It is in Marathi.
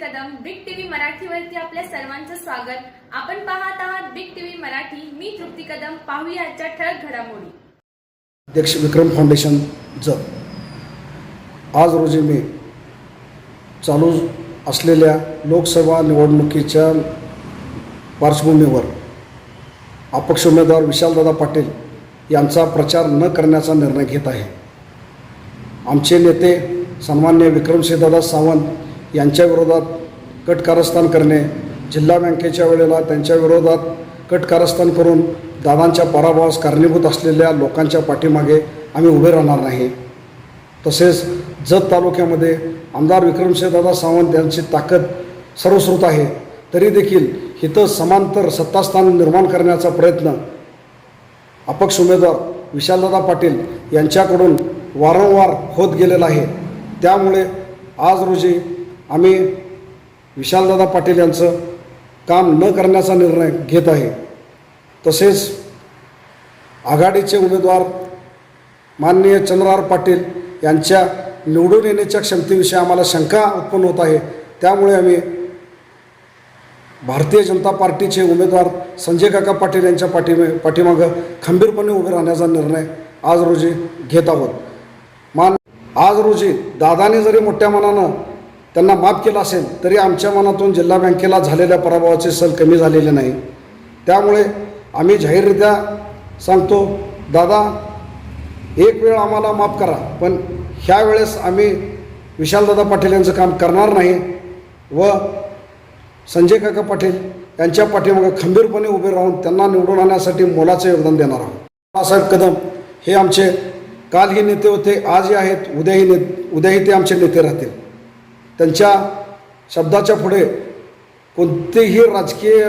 कदम बिग टीव्ही मराठीवरती आपल्या सर्वांचं स्वागत. आपण पाहत आहात बिग टीव्ही मराठी. मी तृप्ती कदम. पाहूया आजच्या ठळक घडामोडी. अध्यक्ष विक्रम फाउंडेशन जत आज रोजी मी चालू असलेल्या लोकसभा निवडणुकीच्या पार्श्वभूमीवर अपक्ष उमेदवार विशालदादा पाटील यांचा प्रचार न करण्याचा निर्णय घेत आहे. आमचे नेते सन्मान्य विक्रमसिंहदादा सावंत यांच्या विरोधात कट कारस्थान करणे जिल्हा बँकेच्या वेळेला त्यांच्या विरोधात कट कारस्थान करून दादांच्या पराभवास कारणीभूत असलेल्या लोकांच्या पाठीमागे आम्ही उभे राहणार नाही. तसेच जत तालुक्यामध्ये आमदार विक्रमसिंहदादा सावंत यांची ताकद सर्वश्रुत आहे तरी देखील इथं समांतर सत्तास्थान निर्माण करण्याचा प्रयत्न अपक्ष उमेदवार विशालदादा पाटील यांच्याकडून वारंवार होत गेलेला आहे. त्यामुळे आज रोजी आम्ही विशालदादा पाटील यांचं काम न करण्याचा निर्णय घेत आहे. तसेच आघाडीचे उमेदवार माननीय चंद्रहार पाटील यांच्या निवडून येण्याच्या क्षमतेविषयी आम्हाला शंका उत्पन्न होत आहे. त्यामुळे आम्ही भारतीय जनता पार्टीचे उमेदवार संजय काका पाटील यांच्या पाठीमे पाठीमागं खंबीरपणे उभे राहण्याचा निर्णय आज रोजी घेत आहोत. मान आज रोजी दादाने जरी मोठ्या मनानं त्यांना माफ केला असेल तरी आमच्या मनातून जिल्हा बँकेला झालेल्या पराभवाचे सल कमी झालेले नाही. त्यामुळे आम्ही जाहीररित्या सांगतो दादा एक वेळ आम्हाला माफ करा पण ह्या वेळेस आम्ही विशालदादा पाटील यांचं काम करणार नाही व संजय काका पाटील यांच्या पाठीमागं खंबीरपणे उभे राहून त्यांना निवडून आणण्यासाठी मोलाचं योगदान देणार आहोत. बाळासाहेब कदम हे आमचे कालही नेते होते आजही आहेत उद्याही ने उद्याही ते आमचे नेते राहतील. त्यांच्या शब्दाच्या पुढे कोणतेही राजकीय